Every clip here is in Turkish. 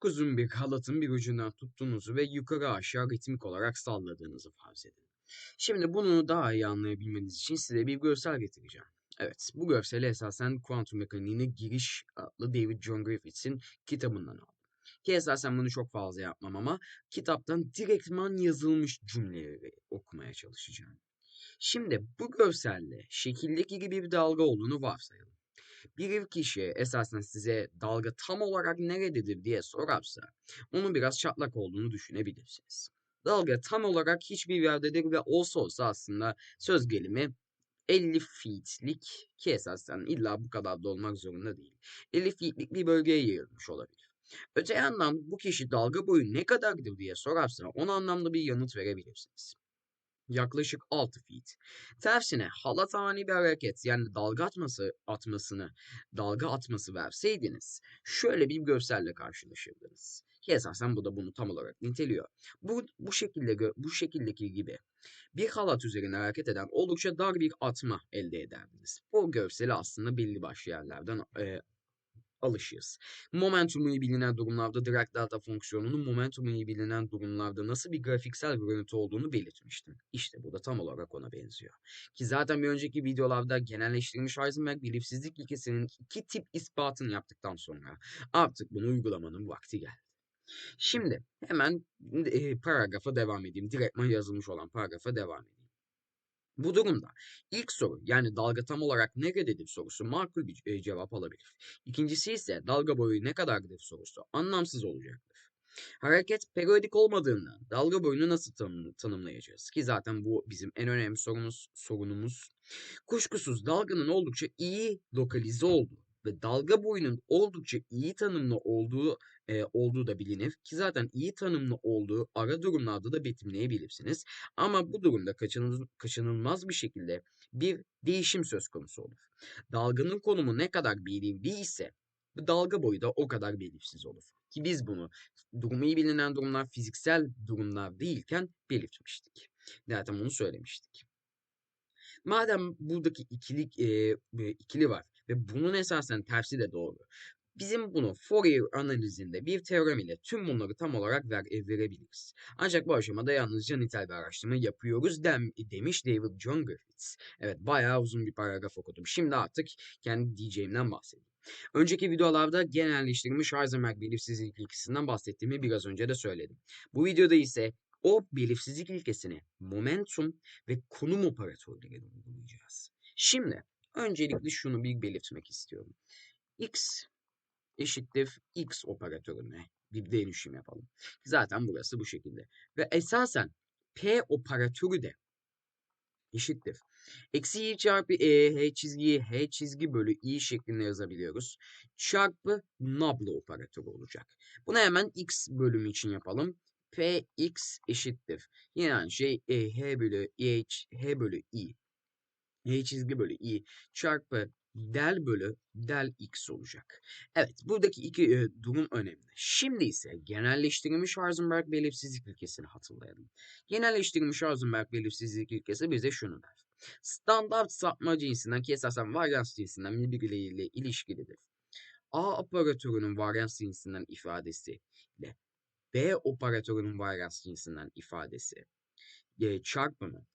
Çok uzun bir halatın bir ucundan tuttuğunuzu ve yukarı aşağı ritmik olarak salladığınızı farz edin. Şimdi bunu daha iyi anlayabilmeniz için size bir görsel getireceğim. Evet, bu görseli esasen kuantum mekaniğine giriş adlı David John Griffiths'in kitabından aldım. Ki esasen bunu çok fazla yapmam ama kitaptan direktman yazılmış cümleleri okumaya çalışacağım. Şimdi bu görselle şekildeki gibi bir dalga olduğunu varsayalım. Bir kişi esasen size dalga tam olarak nerededir diye sorarsa onun biraz çatlak olduğunu düşünebilirsiniz. Dalga tam olarak hiçbir yerdedir ve olsa olsa aslında söz gelimi 50 feet'lik ki esasen illa bu kadar da olmak zorunda değil. 50 feet'lik bir bölgeye yayılmış olabilir. Öte yandan bu kişi dalga boyu ne kadardır diye sorarsa ona anlamda bir yanıt verebilirsiniz. Yaklaşık 6 feet. Tersine halat ani bir hareket yani dalga atması atmasını dalga atması verseydiniz şöyle bir görselle karşılaşırdınız. Ki esasen bu da bunu tam olarak niteliyor. Bu bu şekilde bu şekildeki gibi bir halat üzerine hareket eden oldukça dar bir atma elde ederdiniz. Bu görseli aslında belli başlı yerlerden e, alışığız. Momentumu iyi bilinen durumlarda Dirac delta fonksiyonunun momentumu iyi bilinen durumlarda nasıl bir grafiksel görüntü olduğunu belirtmiştim. İşte bu da tam olarak ona benziyor. Ki zaten bir önceki videolarda genelleştirilmiş Heisenberg belirsizlik ilkesinin iki tip ispatını yaptıktan sonra artık bunu uygulamanın vakti geldi. Şimdi hemen e, paragrafa devam edeyim. Direktman yazılmış olan paragrafa devam edeyim. Bu durumda ilk soru yani dalga tam olarak nerededir sorusu makul bir e, cevap alabilir. İkincisi ise dalga boyu ne kadardır sorusu anlamsız olacaktır. Hareket periyodik olmadığından dalga boyunu nasıl tanım, tanımlayacağız? Ki zaten bu bizim en önemli sorunumuz. sorunumuz. Kuşkusuz dalganın oldukça iyi lokalize olduğu ve dalga boyunun oldukça iyi tanımlı olduğu e, olduğu da bilinir ki zaten iyi tanımlı olduğu ara durumlarda da betimleyebilirsiniz. Ama bu durumda kaçınılmaz, kaçınılmaz bir şekilde bir değişim söz konusu olur. Dalganın konumu ne kadar belirli ise bu dalga boyu da o kadar belirsiz olur. Ki biz bunu durumu iyi bilinen durumlar fiziksel durumlar değilken belirtmiştik. Zaten bunu söylemiştik. Madem buradaki ikili, e, ikili var ve bunun esasen tersi de doğru. Bizim bunu Fourier analizinde bir teorem ile tüm bunları tam olarak ver, e, verebiliriz. Ancak bu aşamada yalnızca nitel bir araştırma yapıyoruz dem, demiş David John Griffiths. Evet bayağı uzun bir paragraf okudum. Şimdi artık kendi diyeceğimden bahsedeyim. Önceki videolarda genelleştirilmiş Heisenberg belirsizlik ilkesinden bahsettiğimi biraz önce de söyledim. Bu videoda ise o belirsizlik ilkesini momentum ve konum operatörleriyle uygulayacağız. Şimdi öncelikle şunu bir belirtmek istiyorum. X eşittir X operatörüne bir dönüşüm yapalım. Zaten burası bu şekilde. Ve esasen P operatörü de eşittir. Eksi i çarpı e, h çizgiyi h çizgi bölü i şeklinde yazabiliyoruz. Çarpı nabla operatörü olacak. Bunu hemen x bölümü için yapalım. px eşittir. Yine aynı şey e, h bölü e, h bölü i. h çizgi bölü i çarpı del bölü del x olacak. Evet buradaki iki e, durum önemli. Şimdi ise genelleştirilmiş Heisenberg belirsizlik ilkesini hatırlayalım. Genelleştirilmiş Heisenberg belirsizlik ilkesi bize şunu der. Standart sapma cinsinden ki esasen varyans cinsinden birbirleriyle ilişkilidir. A operatörünün varyans cinsinden ifadesi ile B operatörünün varyans cinsinden ifadesi e, çarpımı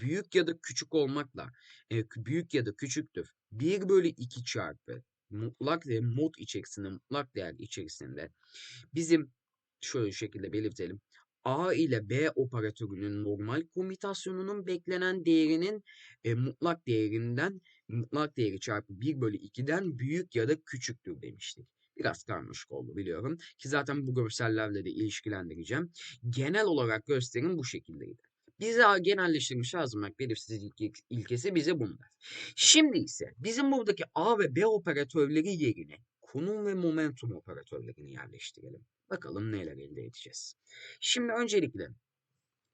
büyük ya da küçük olmakla e, büyük ya da küçüktür. 1 bölü 2 çarpı mutlak değer mod içerisinde mutlak değer içerisinde bizim şöyle şekilde belirtelim. A ile B operatörünün normal komütasyonunun beklenen değerinin e, mutlak değerinden mutlak değeri çarpı 1 bölü 2'den büyük ya da küçüktür demiştik. Biraz karmaşık oldu biliyorum ki zaten bu görsellerle de ilişkilendireceğim. Genel olarak gösterim bu şekildeydi. Bize genelleştirilmiş Heisenberg belirsizlik ilkesi bize bunu der. Şimdi ise bizim buradaki A ve B operatörleri yerine konum ve momentum operatörlerini yerleştirelim. Bakalım neler elde edeceğiz. Şimdi öncelikle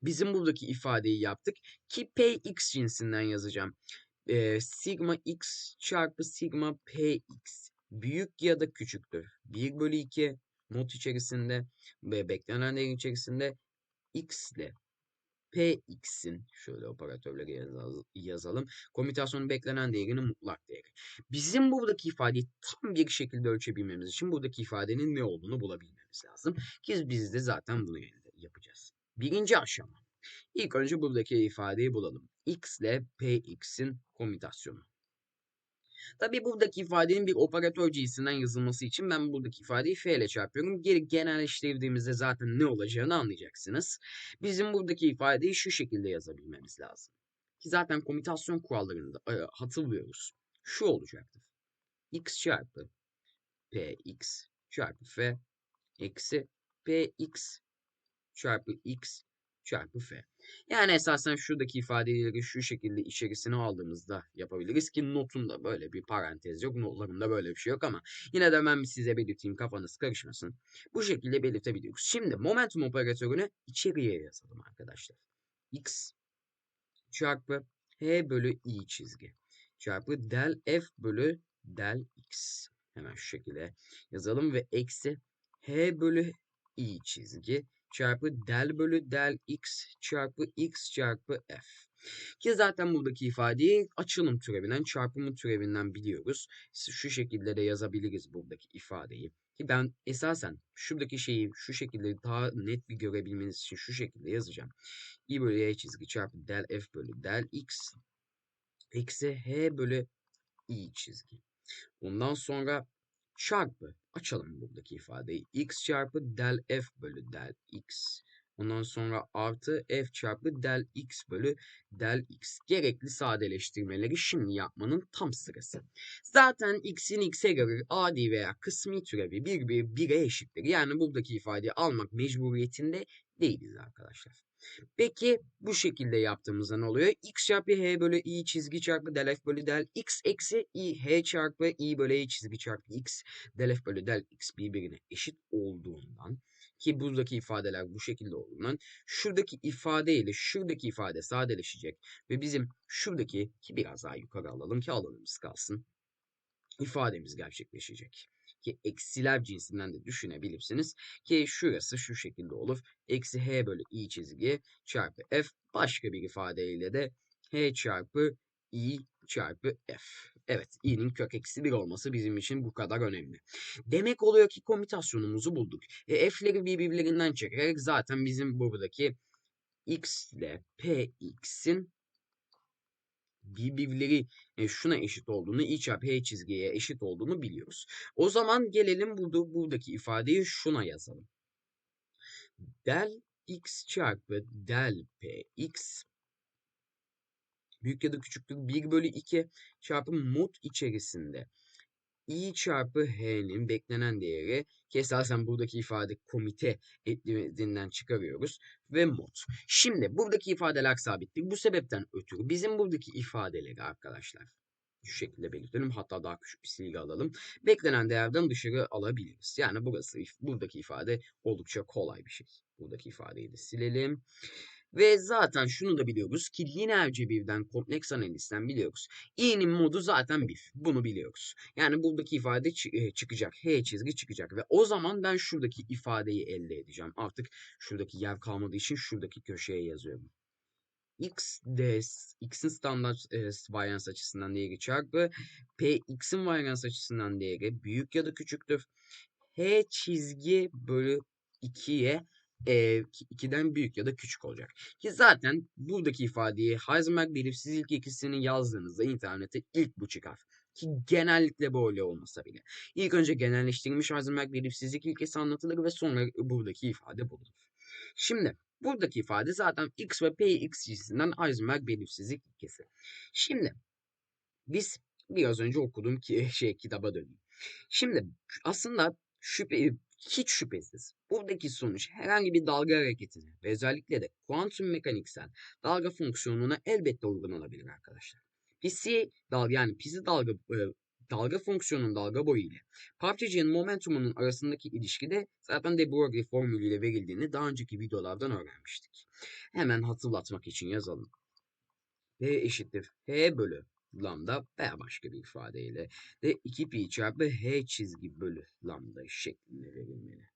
bizim buradaki ifadeyi yaptık ki Px cinsinden yazacağım. Ee, sigma x çarpı sigma px büyük ya da küçüktür. 1 bölü 2 not içerisinde ve beklenen değer içerisinde x ile Px'in şöyle operatörleri yazalım. Komütasyonun beklenen değerinin mutlak değeri. Bizim buradaki ifadeyi tam bir şekilde ölçebilmemiz için buradaki ifadenin ne olduğunu bulabilmemiz bilmemiz lazım. Ki biz de zaten bunu yapacağız. Birinci aşama. İlk önce buradaki ifadeyi bulalım. x ile px'in komütasyonu. Tabii buradaki ifadenin bir operatör cinsinden yazılması için ben buradaki ifadeyi f ile çarpıyorum. Geri genelleştirdiğimizde zaten ne olacağını anlayacaksınız. Bizim buradaki ifadeyi şu şekilde yazabilmemiz lazım. Ki zaten komutasyon kurallarında e, hatırlıyoruz. Şu olacaktır. x çarpı px çarpı f eksi px çarpı x çarpı f. Yani esasen şuradaki ifadeleri şu şekilde içerisine aldığımızda yapabiliriz ki notunda böyle bir parantez yok. Notlarımda böyle bir şey yok ama yine de ben size belirteyim kafanız karışmasın. Bu şekilde belirtebiliyoruz. Şimdi momentum operatörünü içeriye yazalım arkadaşlar. x çarpı h bölü i çizgi çarpı del f bölü del x. Hemen şu şekilde yazalım ve eksi h bölü i çizgi çarpı del bölü del x çarpı x çarpı f. Ki zaten buradaki ifadeyi açılım türevinden, çarpımı türevinden biliyoruz. Şu şekilde de yazabiliriz buradaki ifadeyi. Ki ben esasen şuradaki şeyi şu şekilde daha net bir görebilmeniz için şu şekilde yazacağım. i bölü y çizgi çarpı del f bölü del x eksi h bölü i çizgi. Ondan sonra çarpı açalım buradaki ifadeyi. x çarpı del f bölü del x. Ondan sonra artı f çarpı del x bölü del x. Gerekli sadeleştirmeleri şimdi yapmanın tam sırası. Zaten x'in x'e göre adi veya kısmi türevi bir bir 1'e eşittir. Yani buradaki ifadeyi almak mecburiyetinde değiliz arkadaşlar. Peki bu şekilde yaptığımızda ne oluyor? x çarpı h bölü i çizgi çarpı del f bölü del x eksi i h çarpı i bölü i çizgi çarpı x del f bölü del x birbirine eşit olduğundan ki buradaki ifadeler bu şekilde olduğundan şuradaki ifade ile şuradaki ifade sadeleşecek ve bizim şuradaki ki biraz daha yukarı alalım ki alanımız kalsın ifademiz gerçekleşecek ki eksiler cinsinden de düşünebilirsiniz. Ki şurası şu şekilde olur. Eksi h bölü i çizgi çarpı f başka bir ifadeyle de h çarpı i çarpı f. Evet, i'nin kök eksi 1 olması bizim için bu kadar önemli. Demek oluyor ki komutasyonumuzu bulduk. E, f'leri birbirlerinden çekerek zaten bizim buradaki x ile px'in birbirleri e, şuna eşit olduğunu, i çarpı h çizgiye eşit olduğunu biliyoruz. O zaman gelelim burada, buradaki ifadeyi şuna yazalım. Del x çarpı del px büyük ya da küçüktür 1 bölü 2 çarpı mod içerisinde i çarpı h'nin beklenen değeri ki esasen buradaki ifade komite eklediğinden çıkarıyoruz ve mod. Şimdi buradaki ifadeler sabittir. Bu sebepten ötürü bizim buradaki ifadeleri arkadaşlar şu şekilde belirtelim. Hatta daha küçük bir silgi alalım. Beklenen değerden dışarı alabiliriz. Yani burası buradaki ifade oldukça kolay bir şey. Buradaki ifadeyi de silelim. Ve zaten şunu da biliyoruz ki lineer cebirden kompleks analizden biliyoruz. i'nin modu zaten 1. Bunu biliyoruz. Yani buradaki ifade e, çıkacak. H çizgi çıkacak. Ve o zaman ben şuradaki ifadeyi elde edeceğim. Artık şuradaki yer kalmadığı için şuradaki köşeye yazıyorum. x de x'in standart e, varyans açısından değeri çarpı p x'in varyans açısından değeri büyük ya da küçüktür. h çizgi bölü 2'ye e, 2'den büyük ya da küçük olacak. Ki zaten buradaki ifadeyi Heisenberg belirsiz ilk ikisini yazdığınızda internete ilk bu çıkar. Ki genellikle böyle olmasa bile. İlk önce genelleştirilmiş Heisenberg belirsizlik ilkesi anlatılır ve sonra buradaki ifade bulunur. Şimdi buradaki ifade zaten x ve px cinsinden Heisenberg belirsizlik ilkesi. Şimdi biz biraz önce okuduğum ki, şey kitaba döneyim. Şimdi aslında şüphe hiç şüphesiz buradaki sonuç herhangi bir dalga hareketine ve özellikle de kuantum mekaniksel dalga fonksiyonuna elbette uygun olabilir arkadaşlar. Psi dalga yani psi dalga e, dalga fonksiyonunun dalga boyu ile parçacığın momentumunun arasındaki ilişki de zaten de Broglie formülüyle verildiğini daha önceki videolardan öğrenmiştik. Hemen hatırlatmak için yazalım. P eşittir H bölü lambda veya başka bir ifadeyle de 2 pi çarpı h çizgi bölü lambda şeklinde verilmeli.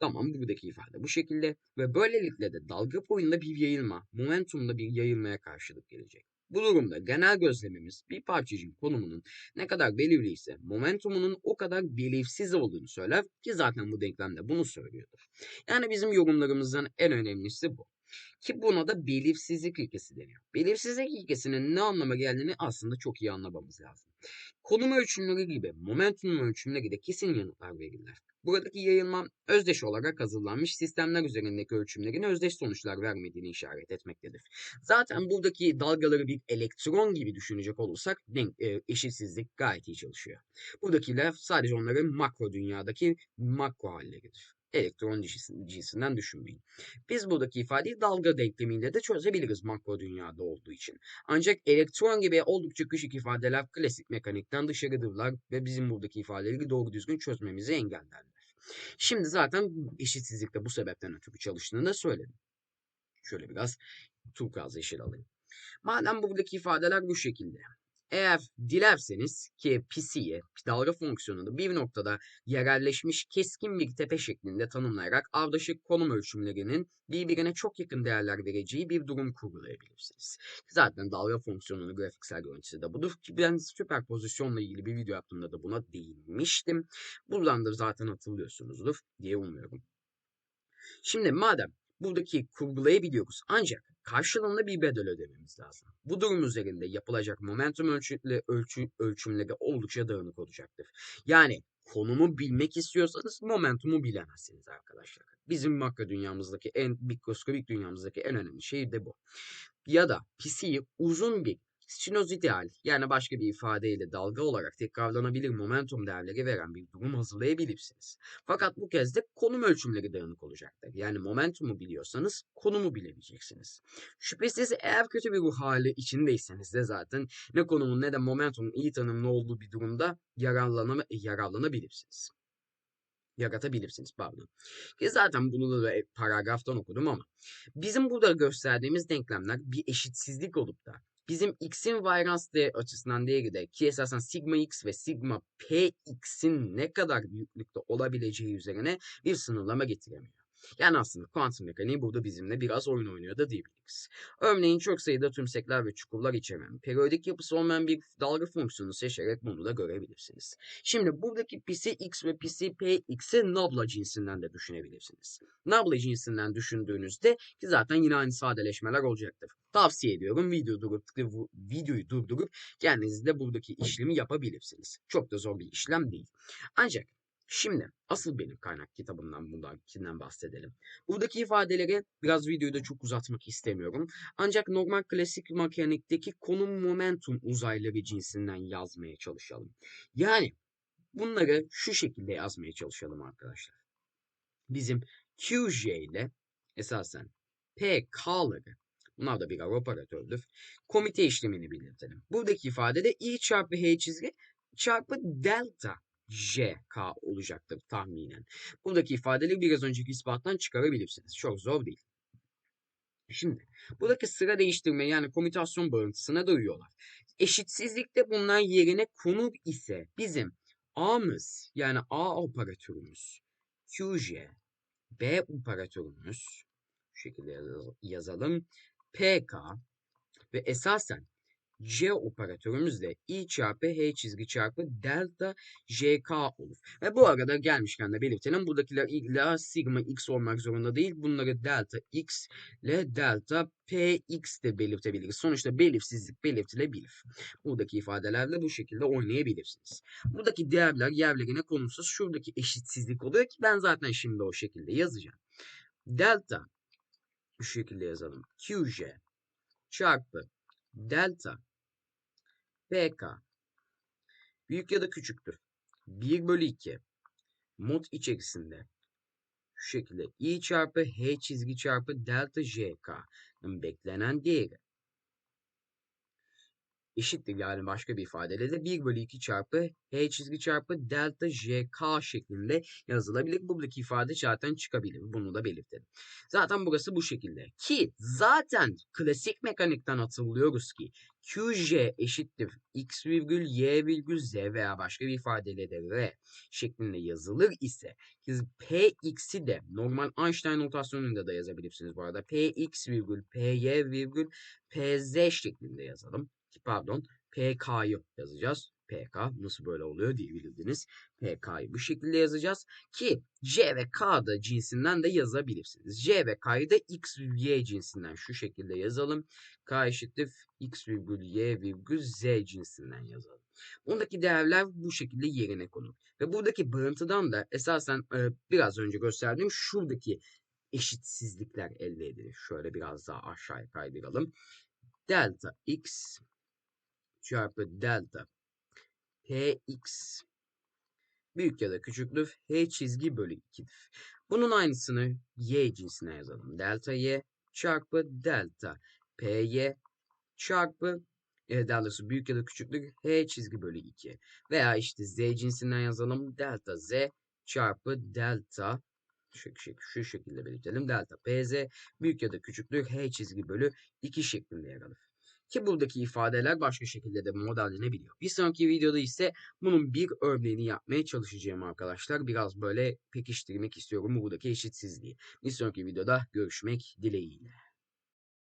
Tamam buradaki ifade bu şekilde ve böylelikle de dalga boyunda bir yayılma, momentumda bir yayılmaya karşılık gelecek. Bu durumda genel gözlemimiz bir parçacığın konumunun ne kadar belirli ise momentumunun o kadar belirsiz olduğunu söyler ki zaten bu denklemde bunu söylüyordur. Yani bizim yorumlarımızdan en önemlisi bu. Ki buna da belirsizlik ilkesi deniyor. Belirsizlik ilkesinin ne anlama geldiğini aslında çok iyi anlamamız lazım. Konum ölçümleri gibi momentum ölçümleri de kesin yanıtlar verirler. Buradaki yayılma özdeş olarak hazırlanmış sistemler üzerindeki ölçümlerin özdeş sonuçlar vermediğini işaret etmektedir. Zaten buradaki dalgaları bir elektron gibi düşünecek olursak denk, e, eşitsizlik gayet iyi çalışıyor. Buradakiler sadece onların makro dünyadaki makro halleridir elektron cinsinden düşünmeyin. Biz buradaki ifadeyi dalga denklemiyle de çözebiliriz makro dünyada olduğu için. Ancak elektron gibi oldukça küçük ifadeler klasik mekanikten dışarıdırlar ve bizim buradaki ifadeleri doğru düzgün çözmemizi engellerler. Şimdi zaten eşitsizlikte bu sebepten ötürü çalıştığını da söyledim. Şöyle biraz turkuaz yeşil alayım. Madem buradaki ifadeler bu şekilde. Eğer dilerseniz ki PC'ye dalga fonksiyonunu bir noktada yerelleşmiş keskin bir tepe şeklinde tanımlayarak ardışık konum ölçümlerinin birbirine çok yakın değerler vereceği bir durum kurgulayabilirsiniz. Zaten dalga fonksiyonunun grafiksel görüntüsü de budur ki ben süperpozisyonla ilgili bir video yaptığımda da buna değinmiştim. Buradan da zaten hatırlıyorsunuzdur diye umuyorum. Şimdi madem buradaki kurgulayabiliyoruz ancak karşılığında bir bedel ödememiz lazım. Bu durum üzerinde yapılacak momentum ölçütle ölçü, ölçümleri oldukça dağınık olacaktır. Yani konumu bilmek istiyorsanız momentumu bilemezsiniz arkadaşlar. Bizim makro dünyamızdaki en mikroskobik dünyamızdaki en önemli şey de bu. Ya da PC'yi uzun bir Sinüzital yani başka bir ifadeyle dalga olarak tekrarlanabilir momentum değerleri veren bir durum hazırlayabilirsiniz. Fakat bu kez de konum ölçümleri dağınık olacaktır. Yani momentumu biliyorsanız konumu bilemeyeceksiniz. Şüphesiz eğer kötü bir ruh hali içindeyseniz de zaten ne konumun ne de momentumun iyi tanımlı olduğu bir durumda yararlanama, yararlanabilirsiniz yaratabilirsiniz pardon. Ki zaten bunu da paragraftan okudum ama bizim burada gösterdiğimiz denklemler bir eşitsizlik olup da bizim x'in varyans değeri açısından değeri de ki esasen sigma x ve sigma p x'in ne kadar büyüklükte olabileceği üzerine bir sınırlama getiremiyor. Yani aslında kuantum mekaniği burada bizimle biraz oyun oynuyor da diyebiliriz. Örneğin çok sayıda tümsekler ve çukurlar içeren, periyodik yapısı olmayan bir dalga fonksiyonu seçerek bunu da görebilirsiniz. Şimdi buradaki psi x ve psi p x'i nabla cinsinden de düşünebilirsiniz. Nabla cinsinden düşündüğünüzde ki zaten yine aynı sadeleşmeler olacaktır. Tavsiye ediyorum video durup, videoyu durdurup kendiniz de buradaki işlemi yapabilirsiniz. Çok da zor bir işlem değil. Ancak Şimdi asıl benim kaynak kitabından bundan bahsedelim. Buradaki ifadeleri biraz videoyu da çok uzatmak istemiyorum. Ancak normal klasik mekanikteki konum momentum uzayları cinsinden yazmaya çalışalım. Yani bunları şu şekilde yazmaya çalışalım arkadaşlar. Bizim QJ ile esasen PK'ları Bunlar da birer operatördür. Komite işlemini belirtelim. Buradaki ifadede I çarpı H çizgi çarpı delta JK olacaktır tahminen. Buradaki ifadeleri biraz önceki ispattan çıkarabilirsiniz. Çok zor değil. Şimdi buradaki sıra değiştirme yani komutasyon bağıntısına da uyuyorlar. Eşitsizlikte bulunan yerine konur ise bizim A'mız yani A operatörümüz QJ B operatörümüz şu şekilde yazalım. PK ve esasen J operatörümüz de I çarpı H çizgi çarpı delta JK olur. Ve bu arada gelmişken de belirtelim. Buradakiler illa sigma x olmak zorunda değil. Bunları delta x ile delta px de belirtebiliriz. Sonuçta belirsizlik belirtilebilir. Buradaki ifadelerle bu şekilde oynayabilirsiniz. Buradaki değerler yerlerine konumsuz. Şuradaki eşitsizlik oluyor ki ben zaten şimdi o şekilde yazacağım. Delta bu şekilde yazalım. QJ çarpı delta PK büyük ya da küçüktür. 1 bölü 2 mod içerisinde şu şekilde i çarpı h çizgi çarpı delta jk'nın beklenen değeri eşittir yani başka bir ifadeyle de 1 bölü 2 çarpı h çizgi çarpı delta jk şeklinde yazılabilir. Buradaki ifade zaten çıkabilir. Bunu da belirtelim. Zaten burası bu şekilde. Ki zaten klasik mekanikten hatırlıyoruz ki QJ eşittir x virgül y virgül z veya başka bir ifadeyle de r şeklinde yazılır ise siz px'i de normal Einstein notasyonunda da yazabilirsiniz bu arada. px virgül py virgül pz şeklinde yazalım. Pardon pk'yı yazacağız. PK nasıl böyle oluyor diyebilirdiniz. PK'yı bu şekilde yazacağız ki C ve K da cinsinden de yazabilirsiniz. C ve K'yı da X ve Y cinsinden şu şekilde yazalım. K eşittir X virgül Y virgül Z cinsinden yazalım. Bundaki değerler bu şekilde yerine konur. Ve buradaki bağıntıdan da esasen e, biraz önce gösterdiğim şuradaki eşitsizlikler elde edilir. Şöyle biraz daha aşağıya kaydıralım. Delta X çarpı delta Px büyük ya da küçüktür H çizgi bölü 2'dir. Bunun aynısını Y cinsine yazalım. Delta Y çarpı delta Py çarpı e, daha doğrusu büyük ya da küçüktür H çizgi bölü 2. Veya işte Z cinsinden yazalım. Delta Z çarpı delta şu, şu, şu şekilde belirtelim. Delta PZ büyük ya da küçüktür H çizgi bölü 2 şeklinde yer alır. Ki buradaki ifadeler başka şekilde de modellenebiliyor. Bir sonraki videoda ise bunun bir örneğini yapmaya çalışacağım arkadaşlar. Biraz böyle pekiştirmek istiyorum buradaki eşitsizliği. Bir sonraki videoda görüşmek dileğiyle.